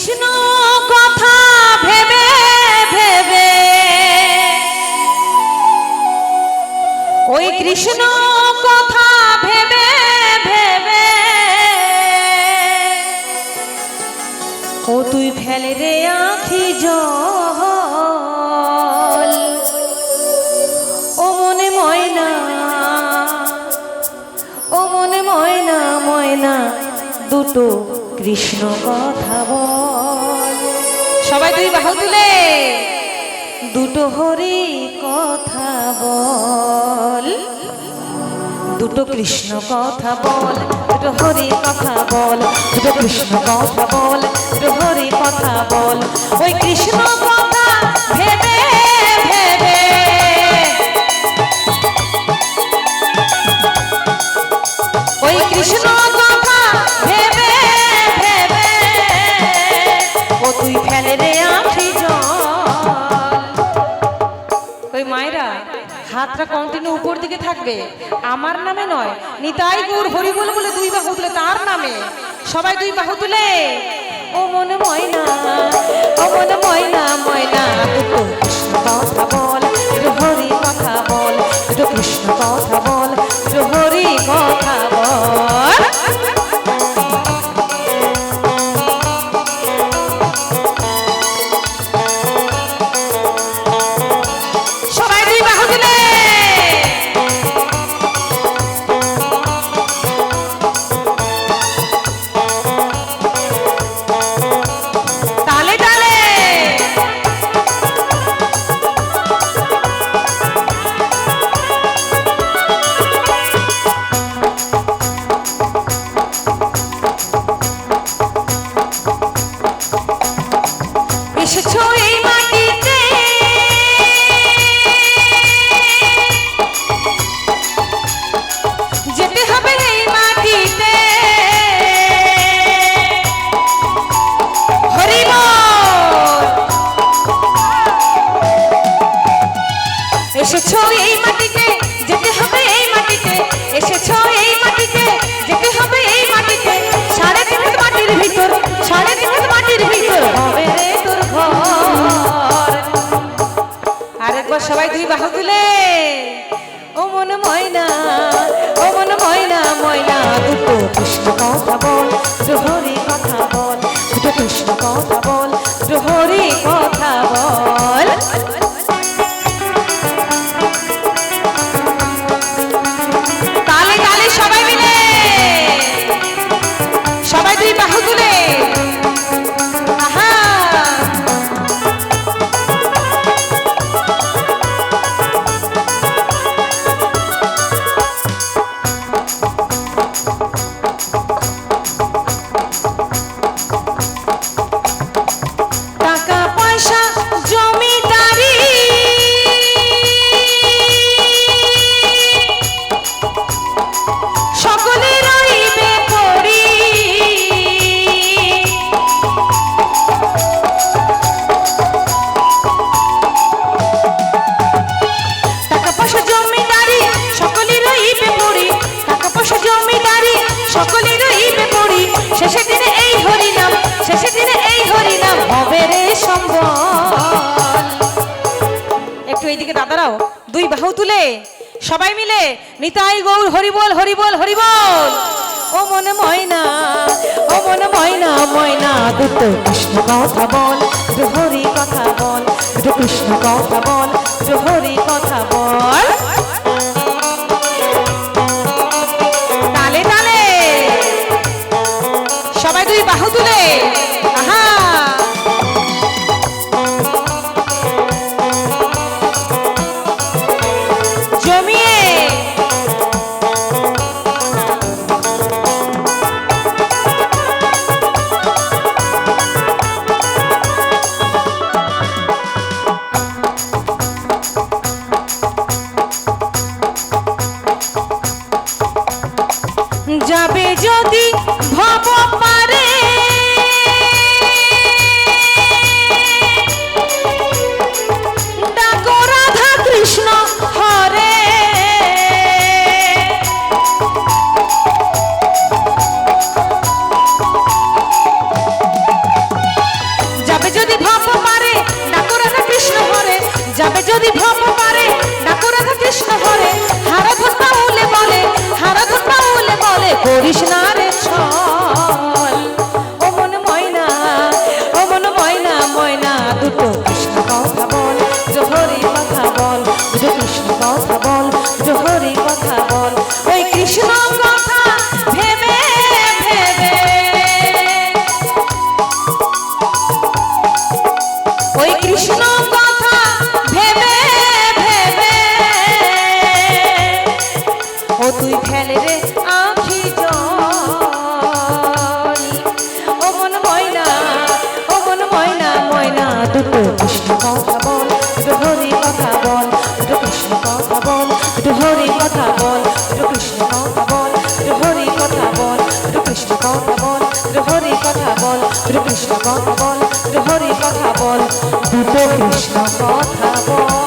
কৃষ্ণ কথা ভেবে ভেবে। ওই কৃষ্ণ কথা ভেবে ভেবে। ও তুই ফেলে রে আখি জল। ও ময়না ও ময়না ময়না। দুটো কৃষ্ণ কথা বল। সবাই দুই বাহু তুলে। দুটো হরি কথা বল। দুটো কৃষ্ণ কথা বল, দুটো হরি কথা বল, দুটো কৃষ্ণ কথা বল, দুটো হরি কথা বল। ওই কৃষ্ণ কথা ভেবে হাতটা কন্টিনিউ উপর দিকে থাকবে। আমার নামে নয়। নিতাই গৌর হরি বলে বলে দুই বাহু তুলে তার নামে। সবাই দুই বাহু তুলে। ও মনে ময়না, ও মনে ময়না ময়না। কৃষ্ণ কথা বল হরি কথা বল কৃষ্ণ কথা বল হরি কথা বল। ময়না। এইদিকে দাদারাও, দুই বাহু তুলে, সবাই মিলে, নিতাই গৌর হরিবল হরিবল হরিবল। ও মনে ময়না, ও মনে ময়না ময়না, দুটো কৃষ্ণ কথা বল হরি কথা বল, দুটো কৃষ্ণ কথা বল হরি কথা বল। তালে তালে। সবাই দুই বাহু তুলে। যদি ভ্রম পারে, ডাকো কৃষ্ণ হরে। হারাধন বাউলে বলে হারাধন বাউলে বলে, করিস না রে ছল। ও মন ময়না, ও মন ময়না ময়না, দুটো কৃষ্ণ তুই ফেলে রে আখি জল ময়না ও ময়না ময়না দুটো কৃষ্ণ কথা বল দুটো হরি কথা বল দুটো কৃষ্ণ কথা বল দুটো হরি কথা বল দুটো কৃষ্ণ কথা বল দুটো হরি কথা বল দুটো কৃষ্ণ কথা বল দুটো হরি কথা বল দুটো কৃষ্ণ কথা বল দুটো হরি কথা বল দুটো কৃষ্ণ কথা বল